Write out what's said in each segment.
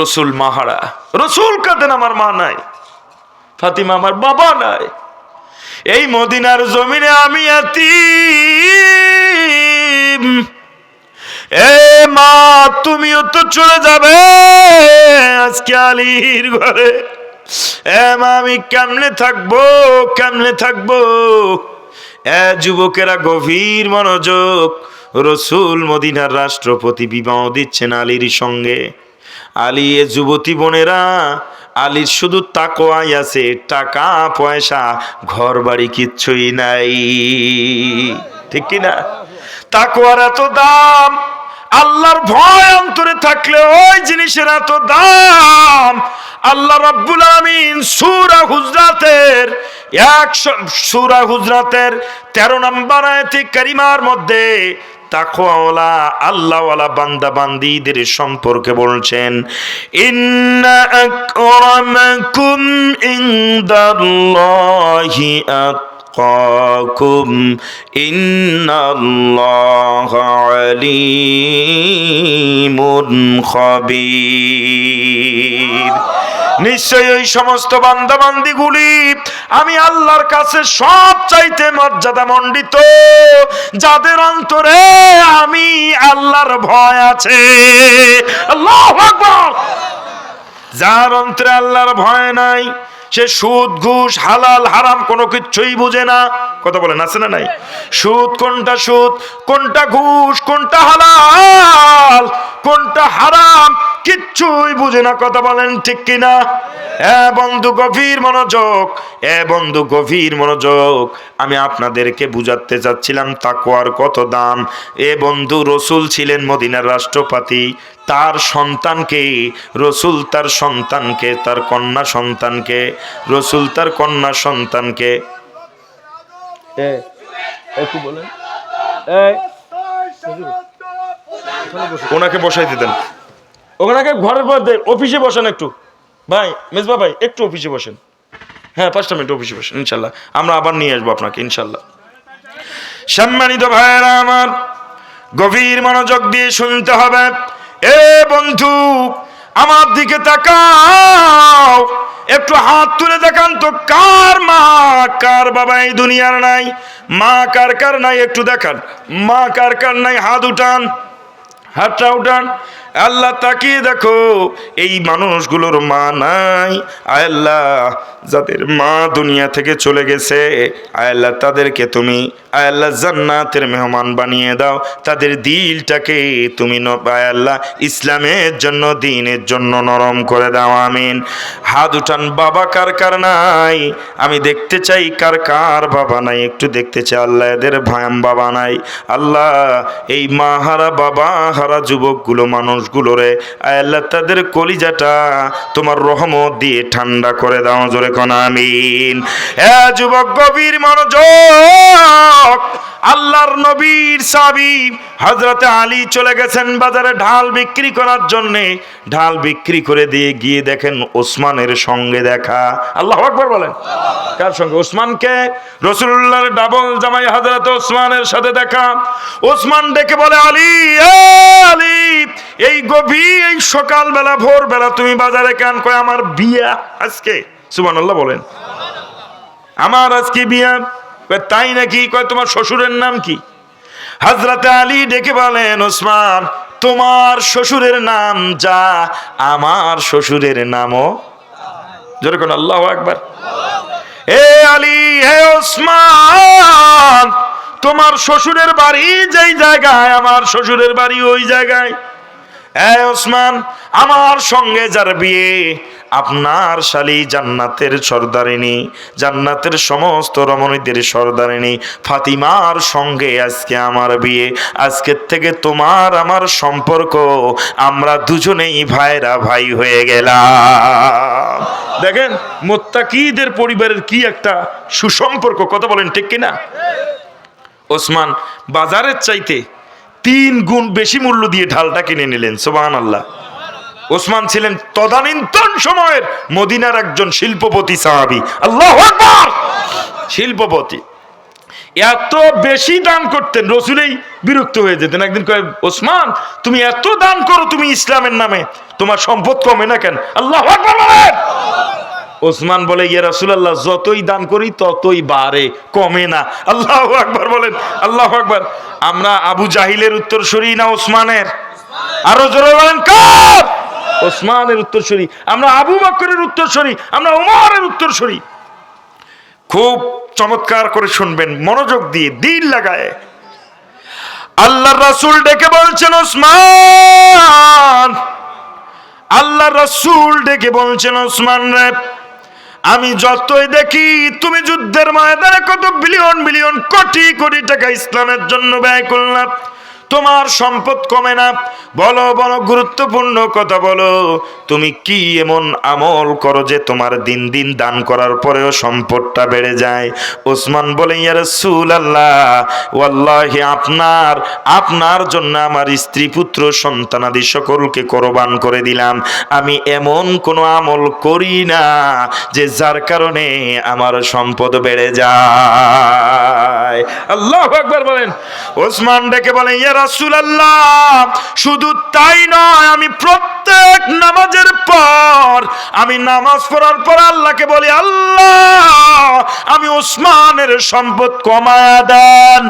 রসুল মাহারা রসুল কাঁদেন আমার মা নাই, ফাতিমা আমার বাবা নাই। এই মদিনার জমিনে আমি আতি এ মা, তুমিও তো চলে যাবে আজকে আলীর ঘরে। এ মা, আমি কেমনে থাকব কেমনে থাকব? এ যুবকেরা গভীর মনোযোগ, রসুল মদিনার রাষ্ট্রপতি বিবাহ দিচ্ছেন আলীর সঙ্গে। আলী এ যুবতী বোনেরা, আলীর শুধু তাকোয়াই আছে, টাকা, পয়সা ঘর বাড়ি কিচ্ছুই নাই। ঠিক কি না তাকোয়ার এত দাম, আল্লাহর ভয় অন্তরে থাকলে ওই জিনিসের এত দাম। আল্লাহ রাব্বুল আমিন সূরা হুজরাতের এক সূরা হুজরাতের তেরো নম্বর আয়াতে কারিমার মধ্যে তাকওয়ালা আল্লাহওয়ালা বান্দা বান্দিদের সম্পর্কে বলছেন ইন্না আকরামাকুম ইনদাল্লাহি আতকাকুম ইন্নাল্লাহা আলিমুন খাবীর। নিশ্চয়ই ওই সমস্ত বান্দাবান্দিগুলি আমি আল্লাহর কাছে সব চাইতে মর্যাদা মণ্ডিত, যাদের অন্তরে আমি আল্লাহর ভয় আছে। যার অন্তরে আল্লাহর ভয় নাই, সে সুদ, ঘুষ, হালাল, হারাম কোনো কিছুই বুঝে না। কথা বলেন, আছে না নাই? সুদ কোনটা সুদ, কোনটা ঘুষ, কোনটা হালাল, কোনটা হারাম কিচ্ছুই বুঝে না কথা বলেন ঠিক কিনা? এ বন্ধু গভীর মনোযোগ এ বন্ধু গভীর মনোযোগ। আমি আপনাদেরকে বুঝাতে চাচ্ছিলাম তাকওয়ার কত দাম। এ বন্ধু রসুল ছিলেন মদিনার রাষ্ট্রপতি তার সন্তানকে রসুল তার সন্তানকে তার কন্যা সন্তানকে রসুল তার কন্যা সন্তানকে। ওনাকে বসাই দিতেন। ওনাকে ঘরের মধ্যে অফিসে বসেন একটু। ভাই মেজবা ভাই একটু অফিসে বসেন। হ্যাঁ পাঁচটা মিনিট অফিসে বসেন, ইনশাল্লাহ। আমরা আবার নিয়ে আসব আপনাকে, ইনশাল্লাহ। সম্মানিত ভাইয়েরা আমার, গভীর মনোযোগ দিয়ে শুনতে হবে। এ বন্ধু, আমার দিকে তাকাও। একটু হাত তুলে দেখান তো, কার মা, কার বাবা এই দুনিয়ার নাই? মা, কার কার নাই? একটু দেখান। মা, কার কার নাই? হাত উঠান। হাতটা উঠান। আল্লাহ তাকিয়ে দেখো, এই মানুষগুলোর মা নাই। আল্লাহ, যাদের মা দুনিয়া থেকে চলে গেছে আল্লাহ তাদেরকে তুমি আল্লাহ জান্নাতের মেহমান বানিয়ে দাও। তাদের দিলটাকে তুমি আল্লাহ, ইসলামের জন্য, দিনের জন্য নরম করে দাও, আমিন। হাত উঠান, বাবা কার কার নাই? আমি দেখতে চাই কার কার বাবা নাই। একটু দেখতে চাই, আল্লাহ এদের ভয়াম বাবা নাই। আল্লাহ, এই মা হারা, বাবা হারা যুবকগুলো মানুষগুলোরে আল্লাহ, তাদের কলিজাটা তোমার রহমত দিয়ে ঠান্ডা করে দাও, জোরে কোন, আমিন। এ যুবক, গভীর মনোযোগ। আল্লাহর নবীর সাবি হজরতে আলী চলে গেছেন বাজারে ঢাল বিক্রি করার জন্যে। ঢাল বিক্রি করে দিয়ে গিয়ে দেখেন ওসমানের সঙ্গে দেখা। আল্লাহ আকবর বলেন। কার সঙ্গে? ওসমানকে? রসুল্লাহর ডাবল জামাই হজরত ওসমানের সাথে দেখা। ওসমান ডেকে বলে, আলী আলী, এই গভীর, এই সকালবেলা, ভোরবেলা তুমি বাজারে কান কয়, আমার বিয়া আজকে? সুবান আল্লাহ বলেন। আমার আজকে বিয়া? তাই নাকি? কয়, তোমার শ্বশুরের নাম কি? হাজরাতে আলী ডেকে বলেন, ওসমান, তোমার শ্বশুরের নাম যা, আমার শ্বশুরের নামও জোরে কোন আল্লাহ একবার এ আলী, হে ওসমান, তোমার শ্বশুরের বাড়ি যেই জায়গায়, আমার শ্বশুরের বাড়ি ওই জায়গায়। ওসমান, আমার সঙ্গে যার বিয়ে, আপনার শালি জান্নাতের সর্দারিনী, জান্নাতের সমস্ত রমণীদের সর্দারিনী, ফাতিমার সঙ্গে আজকে আমার বিয়ে, আজকের থেকে তোমার আমার সম্পর্ক, আমরা দুজনেই ভাইরা ভাই হয়ে গেলাম। দেখেন, মোত্তাকিদের পরিবারের কি একটা সুসম্পর্ক, কথা বলেন ঠিক কিনা? ওসমান, বাজারের চাইতে তিন গুণ বেশি মূল্য দিয়ে ঢালটা কিনে নিলেন সোবাহান আল্লাহ ওসমান ছিলেন তদানীন্তন সময়ের মদিনার একজন শিল্পপতি সাহাবি। আল্লাহ শিল্পপতি। এত বেশি দান করতেন, রসুলেই বিরক্ত হয়ে যেতেন। একদিন কয়ে, ওসমান, তুমি এত দান করো, তুমি ইসলামের নামে, তোমার সম্পদ কমে না কেন? আল্লাহ আকবার ওসমান বলে, ইয়া রাসূলুল্লাহ, যতই দান করি ততই বাড়ে, কমে না। আল্লাহ আকবার বলেন, আল্লাহ আকবার। আমরা আবু জাহিলের উত্তরসূরি না ওসমানের? আরও জোরে বলেন, কার? ওসমানের উত্তরসূরি আমরা আবু বকরের উত্তরসূরি আমরা উমরের উত্তরসূরি খুব চমৎকার করে শুনবেন, মনোযোগ দিয়ে, দিল লাগায়। আল্লাহ রাসূল ডেকে বলছেন, ওসমান! আল্লাহ রাসূল ডেকে বলছেন, ওসমান রে আমি যতই দেখি তুমি যুদ্ধের ময়দানে কত বিলিয়ন বিলিয়ন কোটি কোটি টাকা ইসলামের জন্য ব্যয় করলাম। তোমার সম্পদ কমে না। বলো বলো, গুরুত্বপূর্ণ কথা বলো। তুমি কি এমন আমল করো যে তোমার দিন দিন দান করার পরেও সম্পদটা বেড়ে যায়? ওসমান বলে, ইয়া আল্লাহ ওয়াল্লাহি, আপনার আপনার জন্য আমার স্ত্রী, পুত্র সন্তানাদি সকলকে কোরবান করে দিলাম। আমি এমন কোনো আমল করি না যে যার কারণে আমার সম্পদ বেড়ে যায়। আল্লাহ আকবার বলেন। ওসমান ডেকে বলেন ইয়া রাসূলুল্লাহ, শুধু তাই নয়, আমি প্রত্যেক নামাজের পর, আমি নামাজ পড়ার পর আল্লাহকে বলি, আল্লাহ, আমি উসমানের সম্পদ কমায়া দেন।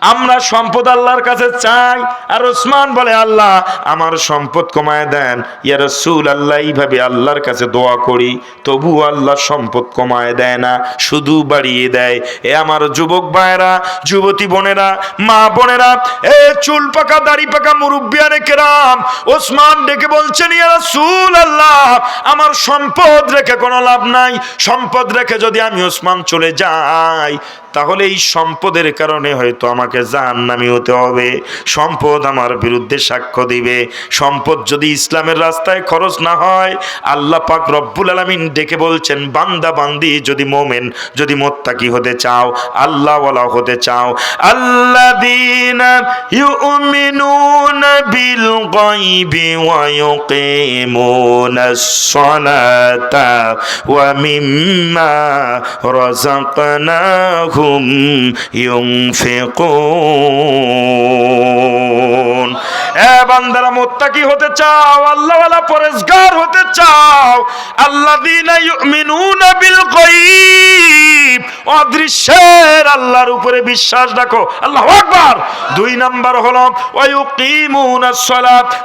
আমরা সম্পদ আল্লাহর কাছে চাই। আর ওসমান বলে, আল্লাহ, আমার সম্পদ কমায় দেন। ইয়া রাসূল আল্লাহ, এইভাবে আল্লাহর কাছে দোয়া করি। তবু আল্লাহ সম্পদ কমায় দেয় না, শুধু বাড়িয়ে দেয়। এ আমার যুবক ভাইয়েরা, যুবতী বোনেরা, মা বোনেরা, এ চুল পাকা, দাড়ি পাকা মুরব্বিয়ানে কেরাম ওসমান ডেকে বলছেন, ইয়া রাসূল আল্লাহ, আমার সম্পদ রেখে কোনো লাভ নাই। সম্পদ রেখে যদি আমি ওসমান চলে যাই তাহলে এই সম্পদের কারণে হয়তো আমাকে জাহান্নামি হতে হবে। সম্পদ আমার বিরুদ্ধে সাক্ষ্য দিবে। সম্পদ যদি ইসলামের রাস্তায় খরচ না হয়, আল্লাহ পাক রব্বুল আলামিন ডেকে বলছেন, বান্দা বান্দি যদি মোমেন, যদি মোত্তাকি হতে চাও, আল্লাহওয়ালা হতে চাও। ইউমিনুনা বিল গায়বি ওয়া ওয়া মিম্মা রাযাকনাহুম ইউনফিকুন হতে চাও হতে চাও। গায়ব। অদৃশ্যের আল্লাহর উপরে বিশ্বাস রাখো। আল্লাহু আকবার। দুই নাম্বার হলো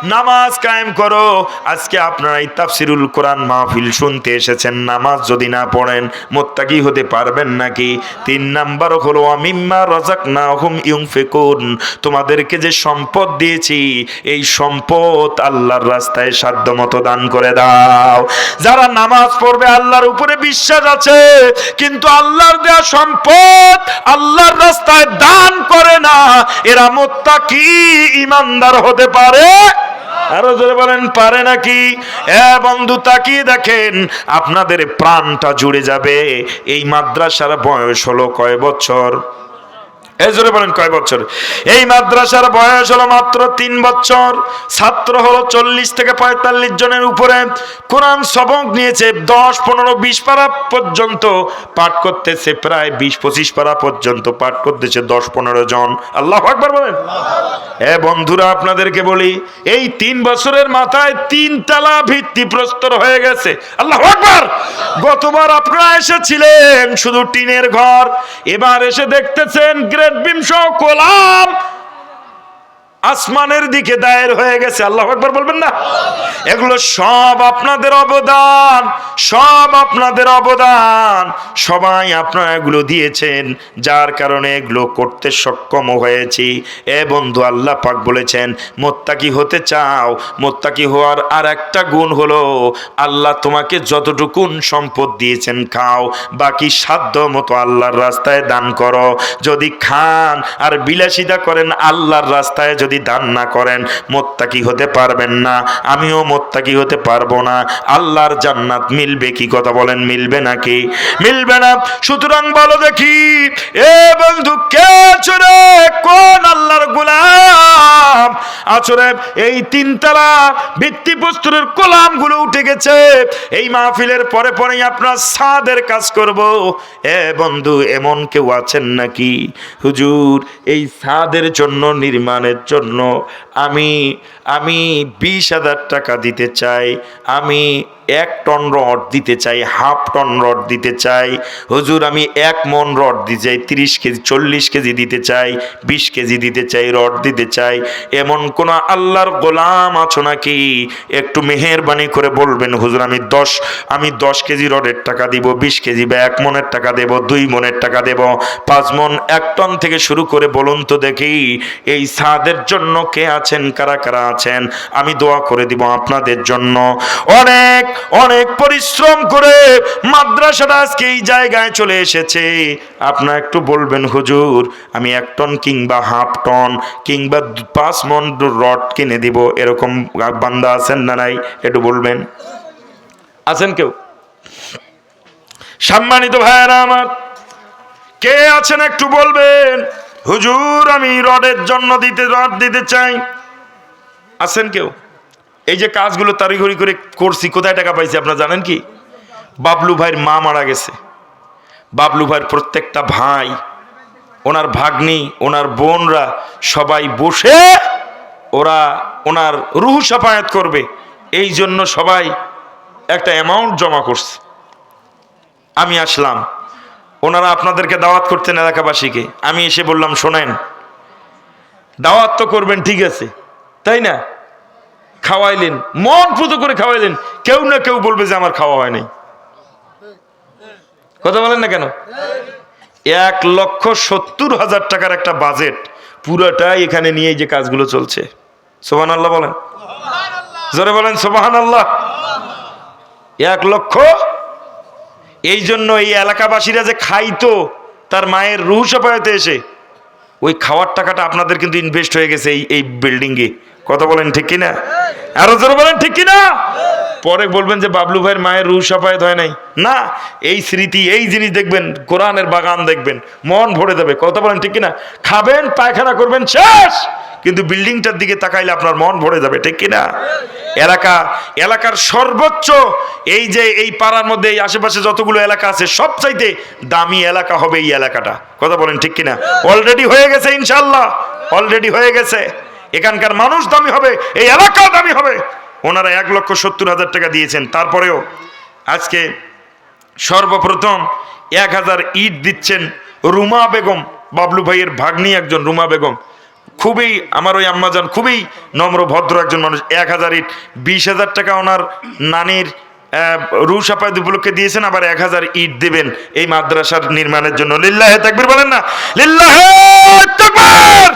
নামাজ কায়েম করো। আজকে আপনারা এই তাফসিরুল কোরআন মাহফিল শুনতে এসেছেন, নামাজ যদি না পড়েন মোত্তাকি হতে পারবেন নাকি? তিন নাম্বার হলো আমিম্মা রাযাকনাহুম ইউনফিকুন। তোমাদেরকে যে সম্পদ দিয়েছি এই সম্পদ আল্লাহর রাস্তায় সাধ্যমতো দান করে দাও। যারা নামাজ পড়বে আল্লাহর উপরে বিশ্বাস আছে, কিন্তু আল্লাহর দেয়া সম্পদ আল্লাহর রাস্তায় দান করে না, এরা মোত্তাকি ইমানদার হতে পারে? আরও জোরে বলেন, পারে নাকি? এ বন্ধু, তাকিয়ে দেখেন, আপনাদের প্রাণটা জুড়ে যাবে। এই মাদ্রাসার বয়স হলো কয় বছর? এই বলেন কয় বছর? এই মাদ্রাসার বয়স হলো মাত্র তিন বছর। ছাত্র হলো চল্লিশ থেকে পঁয়তাল্লিশ জনের উপরে। কোরআন সবক নিয়েছে দশ, পনেরো, বিশ পারা পর্যন্ত পাঠ করতেছে, প্রায় বিশ, পঁচিশ পারা পর্যন্ত পাঠ করতেছে দশ, পনেরো জন। আল্লাহ একবার বলেন। এ বন্ধুরা, আপনাদেরকে বলি, এই তিন বছরের মাথায় তিন তালা ভিত্তি প্রস্তর হয়ে গেছে। আল্লাহ আকবার! গতবার আপনারা এসেছিলেন শুধু টিনের ঘর, এবার এসে দেখতেছেন গ্রেট সহ কোলাম আসমানের দিকে দায়ের হয়ে গেছে। আল্লাহ একবার বলবেন না? এগুলো সব আপনাদের অবদান, সব আপনাদের অবদান। সবাই আপনারা এগুলো দিয়েছেন, যার কারণে এগুলো করতে সক্ষম হয়েছি। এ বন্ধু, আল্লাহ পাক বলেছেন, মোত্তাকি হতে চাও। মোত্তাকি হওয়ার আর একটা গুণ হলো, আল্লাহ তোমাকে যতটুকুন সম্পদ দিয়েছেন খাও, বাকি সাধ্য মতো আল্লাহর রাস্তায় দান করো। যদি খান আর বিলাসিতা করেন, আল্লাহর রাস্তায় যদি যদি দান না করেন, মোত্তাকি হতে পারবেন না। আমিও মোত্তাকি হতে পারব না। আল্লাহর জান্নাত মিলবে কি? কথা বলেন, মিলবে নাকি? মিলবে না। সুতরাং বলো দেখি, এ বন্ধু, কে চরে কোন আল্লাহর গোলাম? আচরে এই তিনতলা ভিত্তিপ্রস্তরের কোলামগুলো উঠে গেছে। এই মাহফিলের পরে পরেই আপনার সাদের কাজ করব। এ বন্ধু, এমন কেউ আছেন নাকি? হুজুর, এই সাদের জন্য নির্মাণের জন্য আমি আমি বিশ হাজার টাকা দিতে চাই আমি এক টন রড দিতে চাই, হাফ টন রড দিতে চাই। হুজুর, আমি এক মন রড দিতে চাই, তিরিশ কেজি, চল্লিশ কেজি দিতে চাই, বিশ কেজি দিতে চাই, রড দিতে চাই। এমন কোন আল্লাহর গোলাম আছো নাকি? একটু মেহেরবানি করে বলবেন, হুজুর, আমি দশ আমি দশ কেজি রডের টাকা দিব, বিশ কেজি বা এক মনের টাকা দেব, দুই মনের টাকা দেব, পাঁচ মন এক টন থেকে শুরু করে বলুন তো দেখি, এই সাদের জন্য কে আছেন, কারা কারা আছেন? আমি দোয়া করে দিব আপনাদের জন্য। অনেক অনেক পরিশ্রম করে মাদ্রাসাটা আজকে এই জায়গায় চলে এসেছে। আপনার একটু বলবেন হুজুর আমি এক টন কিংবা হাফ টন কিংবা পাঁচ মন রড কিনে দিব এরকম বান্দা আছেন না নাই? একটু বলবেন। আছেন কেউ? সম্মানিত ভাইয়েরা আমার কে আছেন একটু বলবেন? হুজুর আমি রডের জন্য দিতে রড দিতে চাই। আছেন কেউ? এই যে কাজগুলো তাড়িঘড়ি করে করছি, কোথায় টাকা পাইছি আপনারা জানেন কি? বাবলু ভাইয়ের মা মারা গেছে। বাবলু ভাইয়ের প্রত্যেকটা ভাই, ওনার ভাগ্নি, ওনার বোনরা সবাই বসে ওরা ওনার রুহু সাফায়াত করবে। এই জন্য সবাই একটা অ্যামাউন্ট জমা করছে। আমি আসলাম। ওনারা আপনাদেরকে দাওয়াত করতেন এলাকাবাসীকে। আমি এসে বললাম, শোনেন, দাওয়াত তো করবেন, ঠিক আছে। তাই না? খাওয়াইলেন, মন পুতো করে খাওয়াইলেন, কেউ না কেউ বলবে যে আমার খাওয়া হয় নাই। কথা বলেন না কেন? এক লক্ষ সত্তর হাজার টাকার একটা বাজেট পুরোটাই এখানে নিয়ে যে কাজগুলো চলছে। সোহান আল্লাহ বলেন। জোরে বলেন সোহান আল্লাহ এক লক্ষ? এই জন্য এই এলাকাবাসীরা যে খাইতো, তার মায়ের রুহ সাপায়তে এসে, ওই খাওয়ার টাকাটা আপনাদের কিন্তু ইনভেস্ট হয়ে গেছে এই এই বিল্ডিংয়ে কথা বলেন ঠিক কিনা? আরও জোরে বলেন ঠিক কিনা? পরে বলবেন যে বাবলু ভাইয়ের মায়ের রুহ সাপায়ত হয় নাই। না এই স্মৃতি এই জিনিস দেখবেন কোরআনের বাগান দেখবেন মন ভরে দেবে কথা বলেন ঠিক কিনা? খাবেন পায়খানা করবেন শেষ! কিন্তু বিল্ডিংটার দিকে তাকাইলে আপনার মন ভরে যাবে ঠিক কিনা? এলাকা এলাকার সর্বোচ্চ এই যে এই পাড়ার মধ্যে এই আশেপাশে যতগুলো এলাকা আছে সবচাইতে দামি এলাকা হবে এই এলাকাটা। কথা বলেন ঠিক কিনা? অলরেডি হয়ে গেছে ইনশাল্লাহ অলরেডি হয়ে গেছে। এখানকার মানুষ দামি হবে, এই এলাকাও দামি হবে। ওনারা এক লক্ষ সত্তর হাজার টাকা দিয়েছেন। তারপরেও আজকে সর্বপ্রথম এক হাজার ইট দিচ্ছেন রুমা বেগম, বাবলু ভাইয়ের ভাগ্নি একজন রুমা বেগম। খুবই, আমার ওই আম্মাজান খুবই নম্র, ভদ্র একজন মানুষ। এক হাজার ইট, বিশ হাজার টাকা ওনার নানির রু উপলক্ষে দিয়েছেন, আবার এক হাজার ইট দেবেন এই মাদ্রাসার নির্মাণের জন্য। লিল্লাহে তাকবির বলেন না? লিল্লাহে তাকবীর!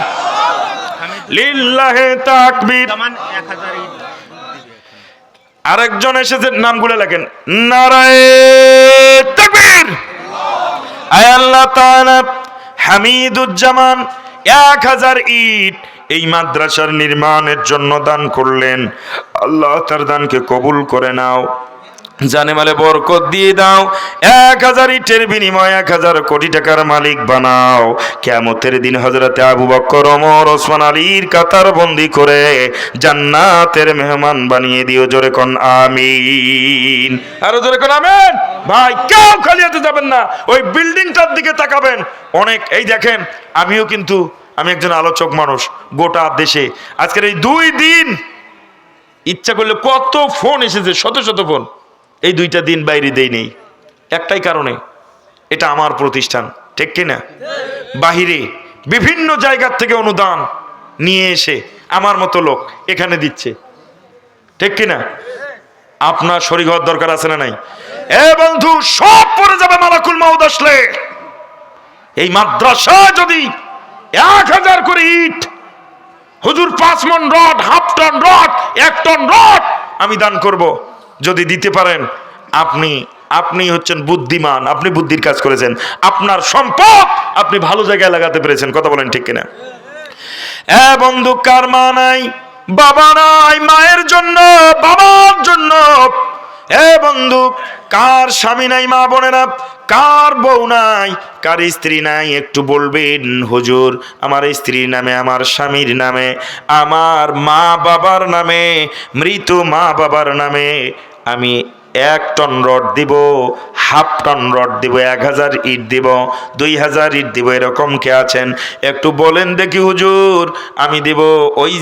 লিল্লাহে তাকবীর। আরেকজন এসেছেন নামগুলো লেখেন নারায় তাকবীর। আল্লাহ তাআলা হামিদুজ্জামান এক হাজার ইট এই মাদ্রাসার নির্মাণের জন্য দান করলেন। আল্লাহ তার দানকে কবুল করে নাও। জানে মালে বরকত দিয়ে দাও। এক হাজার ইটের বিনিময়ে এক হাজার কোটি টাকার মালিক বানাও। কেমতের দিন হজরতে আবু বক্কর ওমর, ওসমান, আলীর কাতার বন্দি করে জান্নাতের মেহমান বানিয়ে দিও। জোরে কোন আমিন। আরও জোরে কোন আমিন? ভাই, কেউ খালি হাতে যাবেন না। ওই বিল্ডিংটার দিকে তাকাবেন। অনেক, এই দেখেন, আমিও কিন্তু, আমি একজন আলোচক মানুষ গোটা দেশে। আজকের এই দুই দিন ইচ্ছা করলে কত ফোন এসেছে, শত শত ফোন। এই দুইটা দিন বাইরে দেই নেই। একটাই কারণে, এটা আমার প্রতিষ্ঠান, ঠিক কিনা? বাহিরে বিভিন্ন জায়গার থেকে অনুদান নিয়ে এসে আমার মতো লোক এখানে দিচ্ছে, ঠিক কিনা? আপনার শরীর হওয়ার দরকার আছে না নাই? এ বন্ধু, সব পড়ে যাবে মালাকুল মাউদ আসলে। এই মাদ্রাসা যদি এক হাজার করে ইট, হুজুর পাঁচ মন রড, হাফ টন রড, এক টন রড আমি দান করব। যদি দিতে পারেন, আপনি আপনি হচ্ছেন বুদ্ধিমান, আপনি বুদ্ধির কাজ করেছেন। আপনার সম্পদ আপনি ভালো জায়গায় লাগাতে পেরেছেন, কথা বলেন ঠিক কিনা? এ বন্ধু, কার মা নাই? বাবা নাই, মায়ের জন্য, বাবার জন্য। এ বন্ধু, কার স্বামী নাই, মা বোনেরা? কার বউ নাই? কার স্ত্রী নাই? একটু বলবেন, হুজুর, আমার স্ত্রীর নামে, আমার স্বামীর নামে, আমার মা বাবার নামে, মৃত মা বাবার নামে। আমি এক টন রড দিব, হাফ টন রড দিব, এক হাজার ইট দিব, দুই হাজার ইট দিব, এরকম কে আছেন? একটু বলেন দেখি হুজুর, আমি দিব ওই